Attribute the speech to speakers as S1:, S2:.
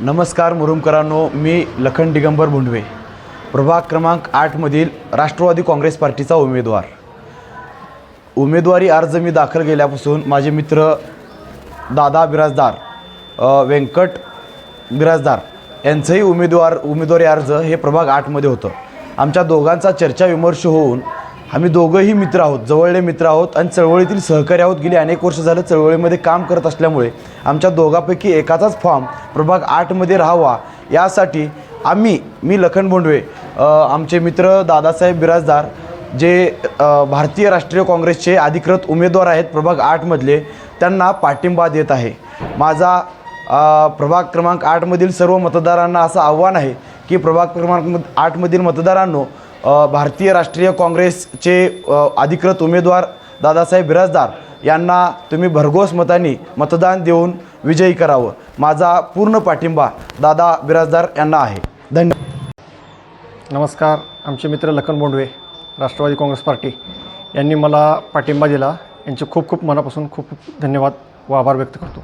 S1: नमस्कार मुरुमकरांनो मी लखन दिगंबर भोंडवे प्रभाग क्रमांक आठमधील राष्ट्रवादी काँग्रेस पार्टीचा उमेदवार. उमेदवारी अर्ज मी दाखल केल्यापासून माझे मित्र दादा बिराजदार व्यंकट बिराजदार यांचंही उमेदवार उमेदवारी अर्ज हे प्रभाग आठमध्ये होतं. आमच्या दोघांचा चर्चा विमर्श होऊन आम्ही दोघंही मित्र आहोत जवळले मित्र आहोत आणि चळवळीतील सहकारी आहोत. गेली अनेक वर्ष झालं चळवळीमध्ये काम करत असल्यामुळे आमच्या दोघांपैकी एकाचाच फॉर्म प्रभाग आठमध्ये राहावा. यासाठी आम्ही मी लखन बोंडवे आमचे मित्र दादासाहेब बिराजदार जे भारतीय राष्ट्रीय काँग्रेसचे अधिकृत उमेदवार आहेत प्रभाग आठमधले त्यांना पाठिंबा देत आहे. माझा प्रभाग क्रमांक आठमधील सर्व मतदारांना असं आव्हान आहे की प्रभाग क्रमांक आठमधील मतदारांनो भारतीय राष्ट्रीय काँग्रेसचे अधिकृत उमेदवार दादासाहेब बिराजदार यांना तुम्ही भरघोस मतांनी मतदान देऊन विजयी करावं. माझा पूर्ण पाठिंबा दादा बिराजदार यांना आहे. धन्यवाद
S2: नमस्कार आमचे मित्र लखन बोंडवे राष्ट्रवादी काँग्रेस पार्टी. यांनी मला पाठिंबा दिला. यांचे खूप खूप मनापासून खूप खूप धन्यवाद व आभार व्यक्त करतो.